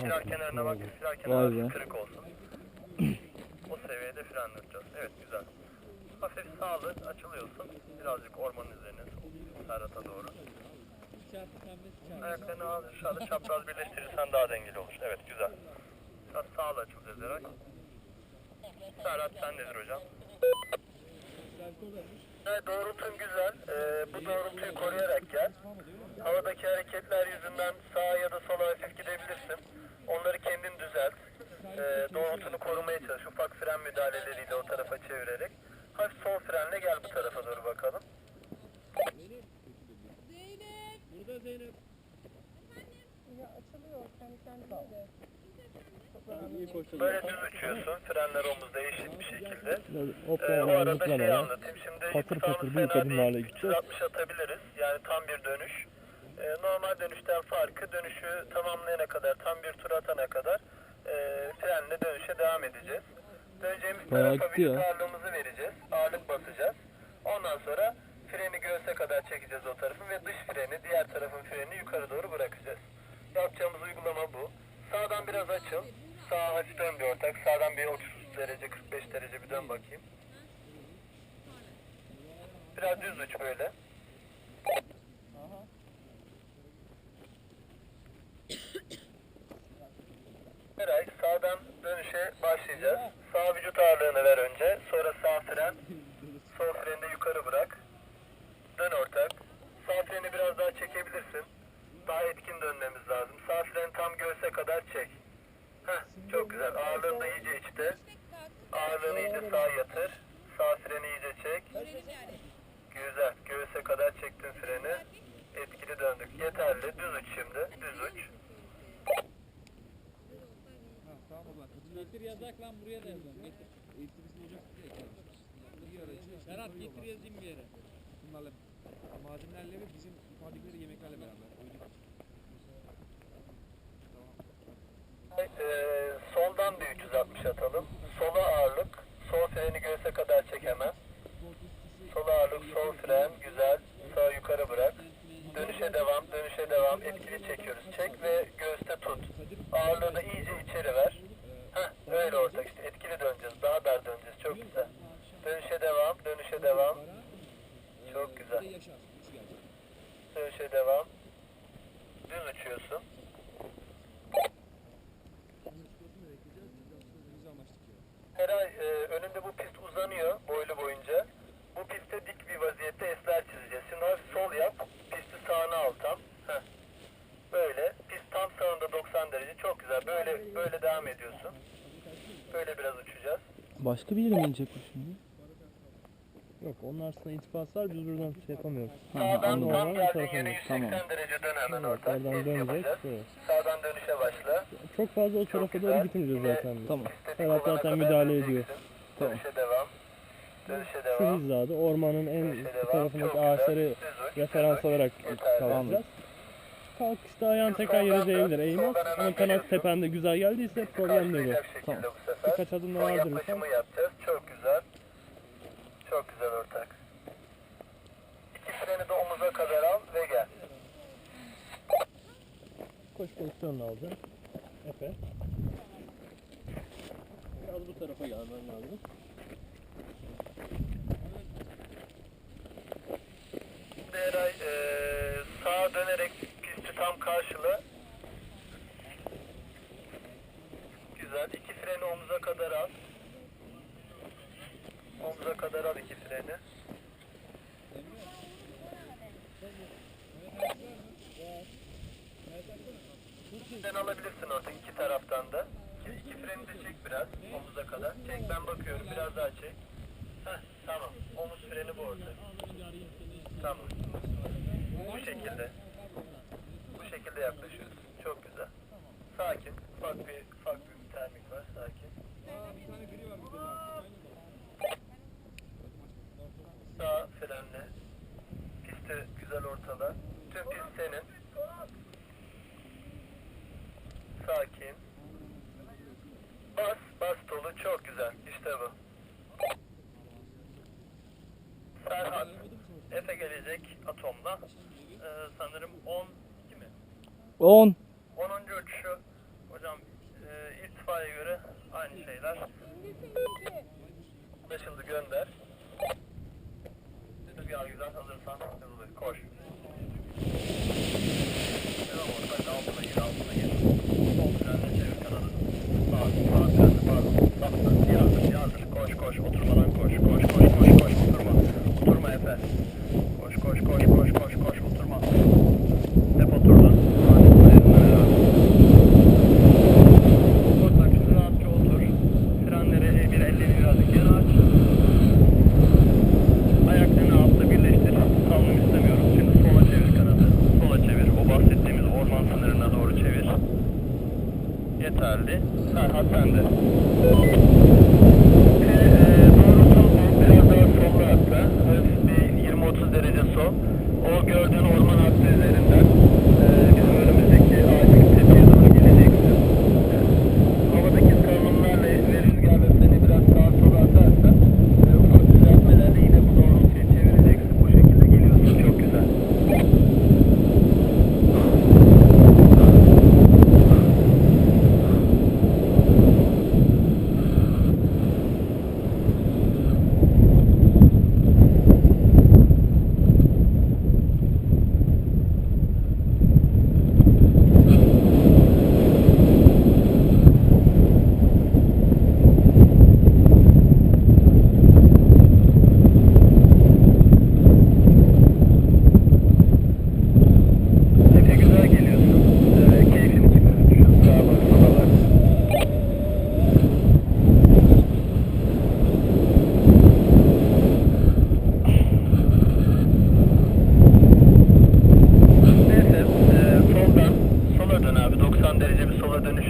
Fren kenarına bak. Fren Vay kenarı be. kırık olsun. o seviyede frenleteceğiz. Evet güzel. Hafif sağlı açılıyorsun. Birazcık ormanın üzerine. Serhat'a doğru. Ayaklarını az aşağıda çapraz birleştirirsen daha dengeli olur. Evet güzel. Biraz sağlı açılacağız Eray. Serhat sendedir hocam. Evet, doğrultun güzel. Ee, bu doğrultuyu koruyarak gel. Havadaki hareketler yüzünden sağa ya da sola hafif gidebilirsin. Onları kendin düzelt. Ee, doğrultunu korumaya çalış. Ufak fren müdahaleleriyle o tarafa çevirerek. Hafif sol frenle gel bu tarafa doğru bakalım. Böyle düz uçuyorsun. Frenler omuzda eşit bir şekilde. Böyle Ee, o arada şeyi anlatayım. Şimdi Patır patır değil. adımlarla gideceğiz. 360 atabiliriz. Yani tam bir dönüş. Ee, normal dönüşten farkı dönüşü tamamlayana kadar, tam bir tur atana kadar e, frenle dönüşe devam edeceğiz. Döneceğimiz Bayağı tarafa gitti ya. vücut ağırlığımızı vereceğiz. Ağırlık basacağız. Ondan sonra freni göğse kadar çekeceğiz o tarafın ve dış freni, diğer tarafın freni yukarı doğru bırakacağız. Yapacağımız uygulama bu. Sağdan biraz açıl. Sağa hafif dön bir ortak. Sağdan bir 30 derece, 45 derece bir dön bakayım. Biraz düz uç böyle. Eray sağdan dönüşe başlayacağız. Sağ vücut ağırlığını ver önce. Sonra sağ fren. Sol freni de yukarı bırak. Dön ortak. Sağ freni biraz daha çekebilirsin. Daha etkin dönmemiz lazım. Sağ freni tam göğse kadar çek. Heh, çok güzel. Ağırlığını da iyice içte. Ağırlığını iyice sağa yatır. Sağ freni iyice çek. Güzel. Göğüse kadar çektin freni. Etkili döndük. Yeterli. Düz uç şimdi. Düz uç. Getir yazak lan buraya da yazalım. Getir. Serhat getir yazayım bir yere. Bunlarla malzemelerle ve bizim ifadikleri yemeklerle beraber. Öyle Ee, soldan bir 360 atalım. Sola ağırlık. Sol freni göğse kadar çek hemen. Sol ağırlık, sol fren. Güzel. Sağ yukarı bırak. Dönüşe devam, dönüşe devam. Etkili çekiyoruz. Çek ve göğste tut. Ağırlığı da iyice içeri ver. Heh, öyle ortak işte. Etkili döneceğiz. Daha dar döneceğiz. Çok güzel. Dönüşe devam, dönüşe devam. Çok güzel. Dönüşe devam. Düz uçuyorsun. Eray e, önünde bu pist uzanıyor boylu boyunca. Bu pistte dik bir vaziyette esler çizeceğiz. Şimdi hafif sol yap. Pisti sağına al tam. Heh. Böyle. Pist tam sağında 90 derece. Çok güzel. Böyle böyle devam ediyorsun. Böyle biraz uçacağız. Başka bir yere mi inecek bu şimdi? Yok onun arasında iltifat biz buradan şey yapamıyoruz. Sağdan anladım. tam geldiğin ineceğiz. 180 derece dön hemen Evet, oradan Test döneceğiz. yapacağız. Evet. Sağdan dönüşe başla. Çok fazla o tarafa güzel. doğru gitmeyeceğiz Yine zaten. biz. Tamam. İstediğin olana zaten kadar müdahale döneceksin. ediyor. Tamam. Dönüşe devam. Dönüşe Şu devam. hizada ormanın en Dönüşe devam. tarafındaki Çok ağaçları güzel. Düz uç, referans uç. olarak Yeterli. kalacağız. Kalkışta ayağın tekrar yere değebilir eğmez ama kanat tepende güzel geldiyse problem değil. Tamam. Birkaç adım daha yaklaşımı yapacağız. Çok güzel. Çok güzel ortak. İki freni de omuza kadar al ve gel. koş pozisyonunu alacaksın. Efe. Biraz bu tarafa gelmen lazım. Şimdi Eray eee, sağa dönerek pisti tam karşıla. Güzel. İki freni omuza kadar al. Omuza kadar al iki freni. Sen alabilirsin orada iki taraftan da. İki freni de çek biraz omuza kadar. Çek ben bakıyorum biraz daha çek. Heh, tamam. Omuz freni bu orada. Tamam. Bu şekilde. Bu şekilde yaklaşıyoruz. Serhat, Efe gelecek atomda. Ee, sanırım 10 değil mi? 10. 10. uçuşu. Hocam e, istifaya göre aynı şeyler. Anlaşıldı gönder. Rüzgar güzel hazırsan koş. Pegaso. O gördüğün orman hattı üzerinden e, bizim önümüzdeki acil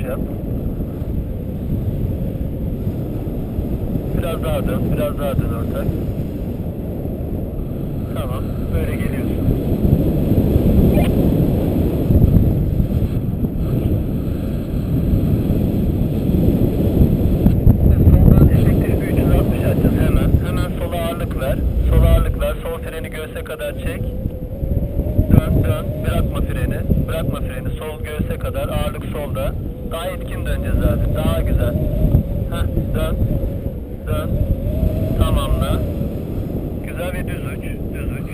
şey yap. Biraz daha dön, biraz daha dön ortak. Tamam, böyle geliyorsun. Hemen, hemen sola ağırlık ver. Sola ağırlık ver. Sol freni göğse kadar çek dön dön bırakma freni bırakma freni sol göğse kadar ağırlık solda daha etkin döneceğiz zaten. Daha güzel. Heh, dön. Dön. Tamamla. Güzel ve düz uç. Düz uç.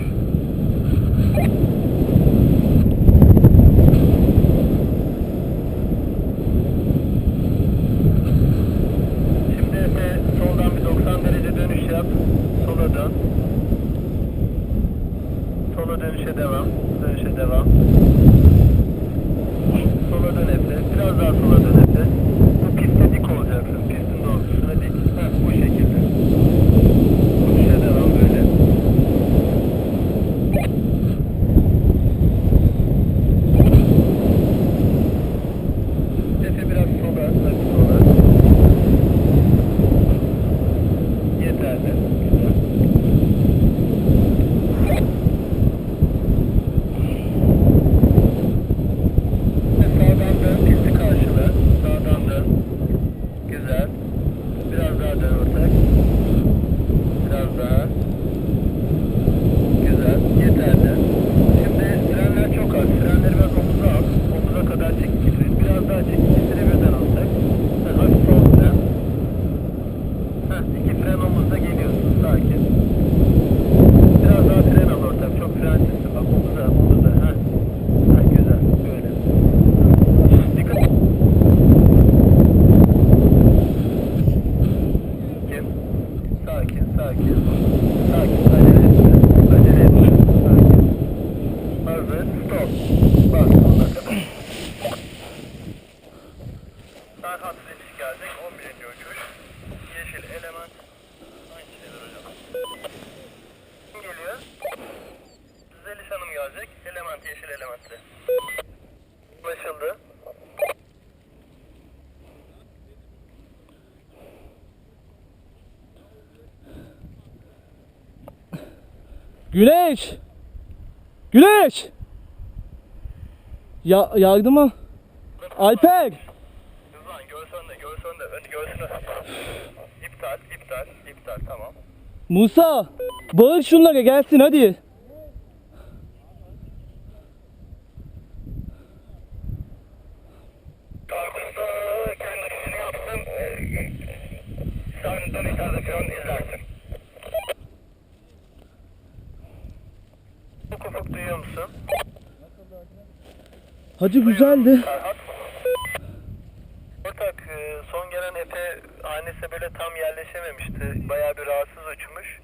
Güneş! Güneş! Ya yardı mı? Alper! Rızvan göğüs önde, göğüs önde. Önce göğsünü. İptal, iptal, iptal tamam. Musa! Bağır şunlara gelsin hadi. Tarkusta kendisini yaptım. Ee, Sarnıdan içeride falan Hacı güzeldi. Ortak e, son gelen Efe hanesi böyle tam yerleşememişti. Bayağı bir rahatsız uçmuş.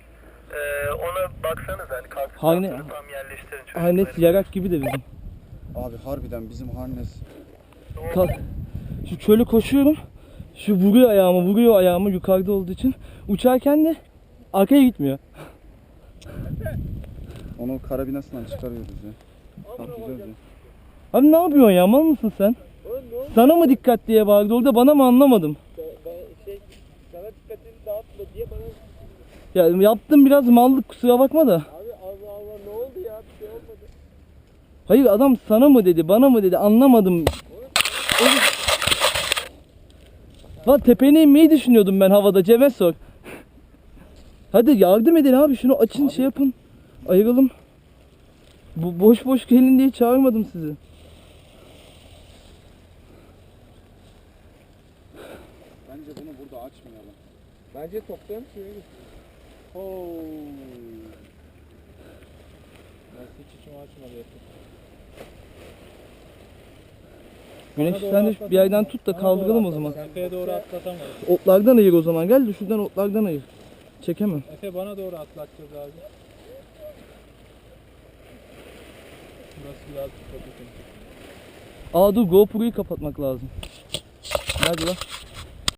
E, ona baksanız hani kalsın Hane- tam yerleştirin çocukları. Haynet yarak gibi de bizim. Abi harbiden bizim Harnes Kalk. Şu şöyle koşuyorum. Şu vuruyor ayağımı, vuruyor ayağımı yukarıda olduğu için. Uçarken de arkaya gitmiyor. onu karabinasından çıkarıyoruz ya. Bakacağız ya. Abi ne yapıyorsun ya? Mal mısın sen? Sana mı dikkat diye bağırdı orada bana mı anlamadım. şey sana dikkatini dağıtma diye bana Ya yaptım biraz mallık kusura bakma da. abi Allah Allah ne oldu ya bir şey olmadı. Hayır adam sana mı dedi bana mı dedi anlamadım. Lan tepene inmeyi düşünüyordum ben havada Cem'e sor. Hadi yardım edin abi şunu açın şey yapın. Ayıralım. Bu boş boş gelin diye çağırmadım sizi. Bence bunu burada açmayalım. Bence toplayalım şuraya git. Oo. Ben hiç içimi açmadı yapayım. Güneş doğru sen de bir yerden tut da Bana kaldıralım o zaman. Efe'ye doğru atlatamadım. Otlardan ayır o zaman gel de şuradan otlardan ayır. Çekemem. Efe bana doğru atlatacağız abi. Burası biraz yakın. Aa dur GoPro'yu kapatmak lazım. Nerede lan?